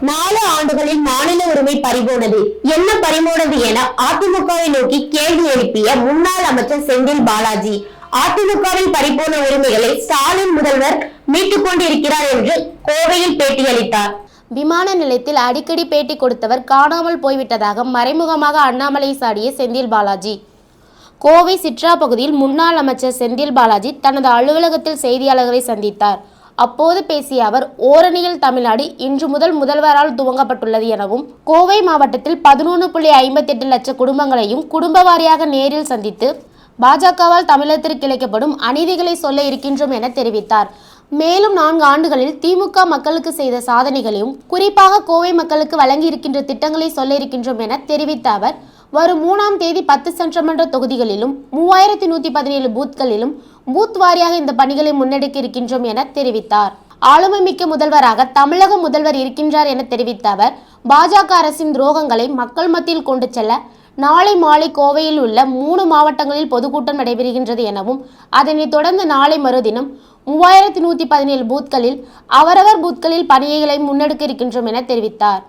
நாலு ஆண்டுகளில் மாநில உரிமை பறிபோனது. என்ன பறிபோனது என அதிமுகவை நோக்கி கேள்வி எழுப்பிய முன்னாள் அமைச்சர் செந்தில் பாலாஜி. அதிமுகவில் பறிபோன உரிமைகளை ஸ்டாலின் முதல்வர் மீட்டுக் கொண்டிருக்கிறார் என்று கோவையில் பேட்டியளித்தார். விமான நிலையத்தில் அடிக்கடி பேட்டி கொடுத்தவர் காணாமல் போய்விட்டதாக மறைமுகமாக அண்ணாமலை சாடிய செந்தில் பாலாஜி. கோவை சிட்ரா பகுதியில் முன்னாள் அமைச்சர் செந்தில் பாலாஜி தனது அலுவலகத்தில் செய்தியாளர்களை சந்தித்தார். அப்போது பேசிய அவர் ஓரணியில் தமிழ்நாடு இன்று முதல் முதல்வரால் துவங்கப்பட்டுள்ளது எனவும் கோவை மாவட்டத்தில் பதினொன்று புள்ளி ஐம்பத்தி எட்டு லட்சம் குடும்பங்களையும் குடும்ப வாரியாக நேரில் சந்தித்து பாஜகவால் தமிழகத்திற்கு இழைக்கப்படும் அநீதிகளை சொல்ல இருக்கின்றோம் என தெரிவித்தார். மேலும் நான்கு ஆண்டுகளில் திமுக மக்களுக்கு செய்த சாதனைகளையும் குறிப்பாக கோவை மக்களுக்கு வழங்கி இருக்கின்ற திட்டங்களை சொல்ல இருக்கின்றோம் என தெரிவித்த அவர் வரும் மூணாம் தேதி பத்து சட்டமன்ற தொகுதிகளிலும் மூவாயிரத்தி நூத்தி பதினேழு பூத்களிலும் பூத் வாரியாக இந்த பணிகளை முன்னெடுக்க இருக்கின்றோம் என தெரிவித்தார். ஆளுமை மிக்க முதல்வராக தமிழக முதல்வர் இருக்கின்றார் என தெரிவித்த அவர் பாஜக அரசின் துரோகங்களை மக்கள் மத்தியில் கொண்டு செல்ல நாளை மாலை கோவையில் உள்ள மூணு மாவட்டங்களில் பொதுக்கூட்டம் நடைபெறுகின்றது எனவும் அதனைத் தொடர்ந்து நாளை மறுதினம் மூவாயிரத்தி நூற்றி பதினேழு பூத்களில் அவரவர் பூத்களில் பணிகளை முன்னெடுக்க இருக்கின்றோம் என தெரிவித்தார்.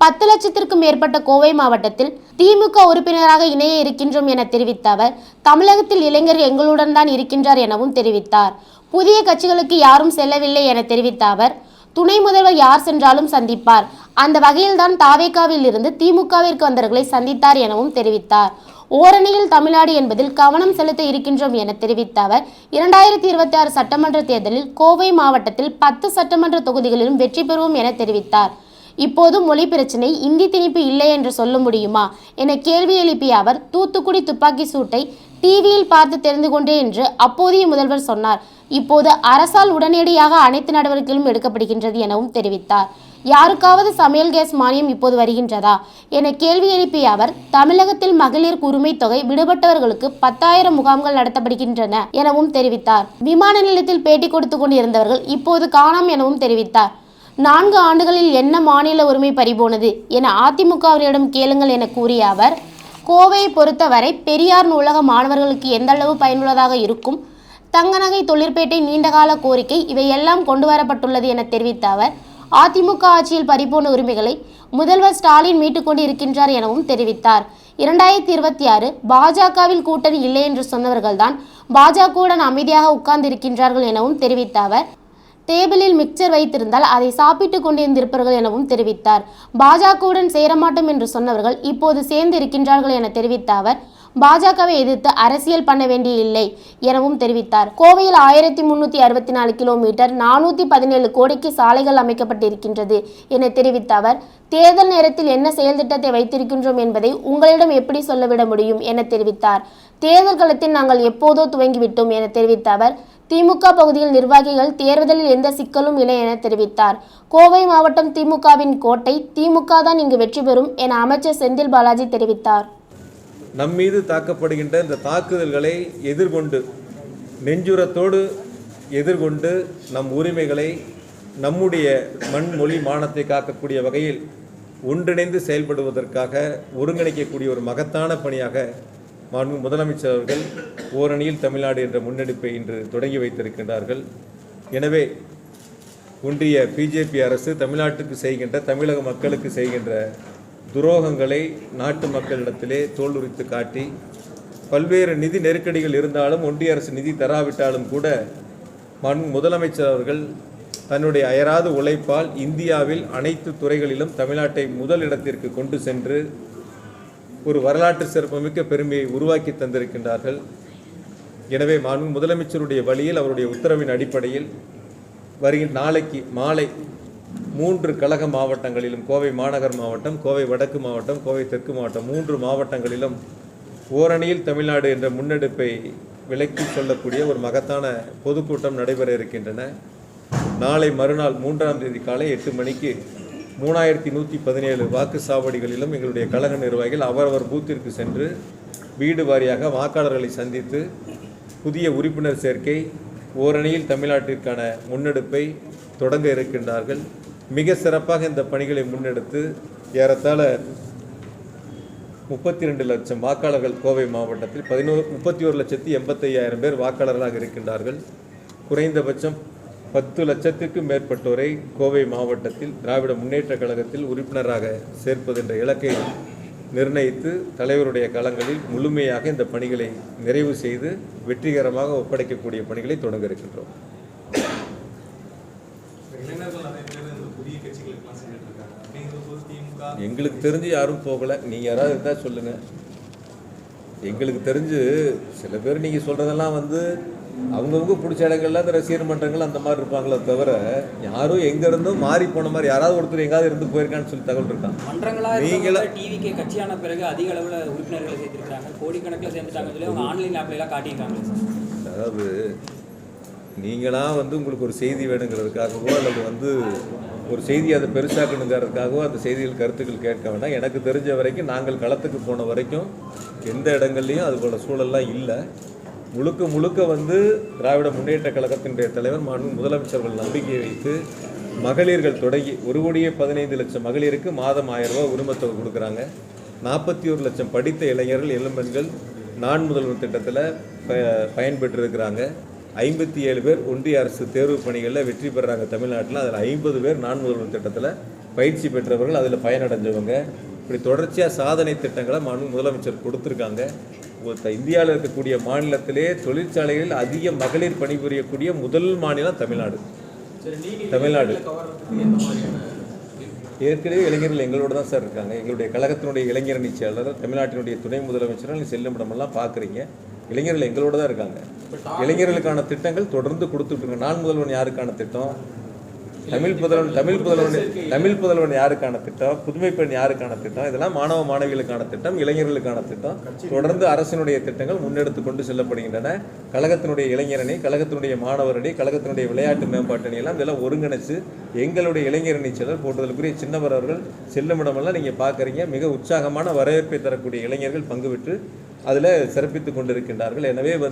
பத்து லட்சத்திற்கும் மேற்பட்ட கோவை மாவட்டத்தில் திமுக உறுப்பினராக இணைய இருக்கின்றோம் என தெரிவித்த அவர் தமிழகத்தில் இளைஞர் எங்களுடன் தான் இருக்கின்றார் எனவும் தெரிவித்தார். புதிய கட்சிகளுக்கு யாரும் செல்லவில்லை என தெரிவித்த அவர் துணை முதல்வர் யார் சென்றாலும் சந்திப்பார். அந்த வகையில்தான் தாவேக்காவில் இருந்து திமுகவிற்கு வந்தவர்களை சந்தித்தார் எனவும் தெரிவித்தார். ஓரணியில் தமிழ்நாடு என்பதில் கவனம் செலுத்த இருக்கின்றோம் என தெரிவித்த அவர் இரண்டாயிரத்தி இருபத்தி ஆறு சட்டமன்ற தேர்தலில் கோவை மாவட்டத்தில் பத்து சட்டமன்ற தொகுதிகளிலும் வெற்றி பெறுவோம் என தெரிவித்தார். இப்போது மொழி பிரச்சினை இந்தி திணிப்பு இல்லை என்று சொல்ல முடியுமா? என கேள்வி எழுப்பிய அவர் தூத்துக்குடி துப்பாக்கி சூட்டை டிவியில் பார்த்து தெரிந்து கொண்டேன் என்று அப்போதைய முதல்வர் சொன்னார். இப்போது அரசால் உடனடியாக அனைத்து நடவடிக்கைகளும் எடுக்கப்படுகின்றது எனவும் தெரிவித்தார். யாருக்காவது சமையல் கேஸ் மானியம் இப்போது வருகின்றதா? என கேள்வி எழுப்பிய அவர் தமிழகத்தில் மகளிர் உரிமை தொகை விடுபட்டவர்களுக்கு பத்தாயிரம் முகாம்கள் நடத்தப்படுகின்றன எனவும் தெரிவித்தார். விமான நிலையத்தில் பேட்டி கொடுத்து கொண்டிருந்தவர்கள் இப்போது காணாம் எனவும் தெரிவித்தார். நான்கு ஆண்டுகளில் என்ன மாநில உரிமை பறிபோனது என அதிமுகவினரிடம் கேளுங்கள் என கூறிய அவர் கோவையை பொறுத்தவரை பெரியார் நூலக மாணவர்களுக்கு எந்த அளவு பயனுள்ளதாக இருக்கும்? தங்கநகை தொழிற்பேட்டை நீண்டகால கோரிக்கை இவையெல்லாம் கொண்டு வரப்பட்டுள்ளது என தெரிவித்த அவர் அதிமுக ஆட்சியில் பறிபோன உரிமைகளை முதல்வர் ஸ்டாலின் மீட்டுக்கொண்டு இருக்கின்றார் எனவும் தெரிவித்தார். இரண்டாயிரத்தி இருபத்தி ஆறு பாஜகவில் கூட்டணி இல்லை என்று சொன்னவர்கள்தான் பாஜகவுடன் அமைதியாக உட்கார்ந்து இருக்கின்றார்கள் எனவும் தெரிவித்த அவர் டேபிளில் மிக்சர் வைத்திருந்தால் அதை சாப்பிட்டுக் கொண்டிருந்திருப்பார்கள் எனவும் தெரிவித்தார். பாஜகவுடன் சேரமாட்டோம் என்று சொன்னவர்கள் இப்போது சேர்ந்து இருக்கின்றார்கள் என தெரிவித்த அவர் பாஜகவை எதிர்த்து அரசியல் பண்ண வேண்டியில்லை எனவும் தெரிவித்தார். கோவையில் ஆயிரத்தி முன்னூத்தி அறுபத்தி நாலு கிலோமீட்டர் நானூத்தி பதினேழு கோடிக்கு சாலைகள் அமைக்கப்பட்டிருக்கின்றது என தெரிவித்த அவர் தேர்தல் நேரத்தில் என்ன செயல் திட்டத்தை வைத்திருக்கின்றோம் என்பதை உங்களிடம் எப்படி சொல்லவிட முடியும் என தெரிவித்தார். தேர்தல் களத்தில் நாங்கள் எப்போதோ துவங்கிவிட்டோம் என தெரிவித்த அவர் திமுக பகுதியில் நிர்வாகிகள் தேர்தலில் எந்த சிக்கலும் இல்லை என தெரிவித்தார். கோவை மாவட்டம் திமுகவின் கோட்டை திமுக தான் இங்கு வெற்றி பெறும் என அமைச்சர் செந்தில் பாலாஜி தெரிவித்தார். நம் மீது தாக்கப்படுகின்ற இந்த தாக்குதல்களை எதிர்கொண்டு நெஞ்சுரத்தோடு எதிர்கொண்டு நம் உரிமைகளை நம்முடைய மண் மொழி மானத்தை காக்கக்கூடிய வகையில் ஒன்றிணைந்து செயல்படுவதற்காக ஒருங்கிணைக்கக்கூடிய ஒரு மகத்தான பணியாக மாண்பு முதலமைச்சர் அவர்கள் ஓரணியில் தமிழ்நாடு என்ற முன்னெடுப்பை இன்று தொடங்கி வைத்திருக்கின்றார்கள். எனவே ஒன்றிய பிஜேபி அரசு தமிழ்நாட்டுக்கு செய்கின்ற தமிழக மக்களுக்கு செய்கின்ற துரோகங்களை நாட்டு மக்களிடத்திலே தோலுரித்து காட்டி பல்வேறு நிதி நெருக்கடிகள் இருந்தாலும் ஒன்றிய அரசு நிதி தராவிட்டாலும் கூட மண் முதலமைச்சர் அவர்கள் தன்னுடைய அயராத உழைப்பால் இந்தியாவில் அனைத்து துறைகளிலும் தமிழ்நாட்டை முதல் இடத்திற்கு கொண்டு சென்று ஒரு வரலாற்று சிறப்புமிக்க பெருமையை உருவாக்கி தந்திருக்கின்றார்கள். எனவே மாண்பு முதலமைச்சருடைய வழியில் அவருடைய உத்தரவின் அடிப்படையில் வருகின்ற நாளைக்கு மாலை மூன்று கழக மாவட்டங்களிலும் கோவை மாநகர் மாவட்டம் கோவை வடக்கு மாவட்டம் கோவை தெற்கு மாவட்டம் மூன்று மாவட்டங்களிலும் ஓரணியில் தமிழ்நாடு என்ற முன்னெடுப்பை விளக்கி சொல்லக்கூடிய ஒரு மகத்தான பொதுக்கூட்டம் நடைபெற இருக்கின்றன. நாளை மறுநாள் மூன்றாம் தேதி காலை எட்டு மணிக்கு மூணாயிரத்தி நூற்றி பதினேழு வாக்கு சாவடிகளிலும் எங்களுடைய கழக நிர்வாகிகள் அவரவர் பூத்திற்கு சென்று வீடு வாரியாக வாக்காளர்களை சந்தித்து புதிய உறுப்பினர் சேர்க்கை ஓரணியில் தமிழ்நாட்டிற்கான முன்னெடுப்பை தொடங்க இருக்கின்றார்கள். மிக சிறப்பாக இந்த பணிகளை முன்னெடுத்து ஏறத்தாழ முப்பத்தி ரெண்டு லட்சம் வாக்காளர்கள் கோவை மாவட்டத்தில் பதினோரு முப்பத்தி ஒரு லட்சத்தி எண்பத்தையாயிரம் பேர் வாக்காளர்களாக இருக்கின்றார்கள். குறைந்தபட்சம் பத்து லட்சத்திற்கும் மேற்பட்டோரை கோவை மாவட்டத்தில் திராவிட முன்னேற்ற கழகத்தில் உறுப்பினராக சேர்ப்பது என்ற இலக்கை நிர்ணயித்து தலைவருடைய களங்களில் முழுமையாக இந்த பணிகளை நிறைவு செய்து வெற்றிகரமாக ஒப்படைக்கக்கூடிய பணிகளை தொடங்க இருக்கின்றோம். எங்களுக்கு தெரிஞ்சு யாரும் போகலை. நீங்கள் யாராவது இருந்தால் சொல்லுங்கள் எங்களுக்கு தெரிஞ்சு சில பேர் நீங்கள் சொல்கிறதெல்லாம் வந்து அவங்கவுங்க பிடிச்ச இடங்கள்ல அந்த ரசிகர் மன்றங்கள் அந்த மாதிரி இருப்பாங்களே தவிர யாரும் எங்க இருந்தும் மாறி போன மாதிரி யாராவது ஒருத்தர் எங்காவது இருந்து போயிருக்கான்னு சொல்லி தகவல் இருக்கான் மன்றங்களா நீங்களா- டிவிக்கு கட்சியான பிறகு அதிக அளவுல உறுப்பினர்களை சேர்த்திருக்காங்க கோடிக்கணக்கில் சொல்லி அவங்க ஆன்லைன் ஆப்ல எல்லாம் காட்டியிருக்காங்க அதாவது நீங்களா வந்து உங்களுக்கு ஒரு செய்தி வேணுங்கிறதுக்காகவோ அல்லது வந்து ஒரு செய்தி அதை பெருசாக்கணுங்கிறதுக்காகவோ அந்த செய்திகள் கருத்துக்கள் கேட்க வேண்டாம். எனக்கு தெரிஞ்ச வரைக்கும் நாங்கள் களத்துக்கு போன வரைக்கும் எந்த இடங்கள்லையும் அது போல சூழல்லாம் இல்லை. முழுக்க முழுக்க வந்து திராவிட முன்னேற்ற கழகத்தினுடைய தலைவர் மாண்பு முதலமைச்சர்கள் நம்பிக்கையை வைத்து மகளிர்கள் தொடங்கி ஒரு கோடியே பதினைந்து லட்சம் மகளிருக்கு மாதம் ஆயிரம் ரூபாய் உரிமத்தொகை கொடுக்குறாங்க. நாற்பத்தி ஒரு லட்சம் படித்த இளைஞர்கள் இளம்பெண்கள் நான் முதல்வர் திட்டத்தில் ப பயன்பெற்றிருக்கிறாங்க. ஐம்பத்தி ஏழு பேர் ஒன்றிய அரசு தேர்வு பணிகளில் வெற்றி பெறாங்க தமிழ்நாட்டில். அதில் ஐம்பது பேர் நான் முதல்வர் திட்டத்தில் பயிற்சி பெற்றவர்கள் அதில் பயனடைஞ்சவங்க. இப்படி தொடர்ச்சியாக சாதனை திட்டங்களை மாண்பு முதலமைச்சர் கொடுத்துருக்காங்க. இந்தியாவில் இருக்கக்கூடிய மாநிலத்திலே தொழிற்சாலைகளில் அதிக மகளிர் பணிபுரியக்கூடிய முதல் மாநிலம் தமிழ்நாடு. தமிழ்நாடு. ஏற்கனவே இளைஞர்கள் எங்களோட தான் சார் இருக்காங்க. எங்களுடைய கழகத்தினுடைய இளைஞர் அணி செயலாளர் தமிழ்நாட்டினுடைய துணை முதலமைச்சர்கள் செல்லும் இடமெல்லாம் பார்க்குறீங்க. இளைஞர்கள் எங்களோட தான் இருக்காங்க. இளைஞர்களுக்கான திட்டங்கள் தொடர்ந்து கொடுத்துட்ருங்க. நான் முதல்வன் யாருக்கான திட்டம்? தமிழ் புதல்வன் தமிழ் புதல்வன் தமிழ் புதல்வன் யாருக்கான திட்டம்? புதுமை பெண் யாருக்கான திட்டம்? இதெல்லாம் மாணவ மாணவிகளுக்கான திட்டம் இளைஞர்களுக்கான திட்டம். தொடர்ந்து அரசினுடைய திட்டங்கள் முன்னெடுத்து கொண்டு செல்லப்படுகின்றன. கழகத்தினுடைய இளைஞரணி கழகத்தினுடைய மாணவரணி கழகத்தினுடைய விளையாட்டு மேம்பாட்டு எல்லாம் இதெல்லாம் ஒருங்கிணைச்சு எங்களுடைய இளைஞரணி செயலர் போட்டதற்குரிய சின்னவர் அவர்கள் செல்லுமிடமெல்லாம் நீங்கள் பார்க்குறீங்க. மிக உற்சாகமான வரவேற்பை தரக்கூடிய இளைஞர்கள் பங்கு பெற்று அதில் சிறப்பித்து கொண்டிருக்கின்றார்கள். எனவே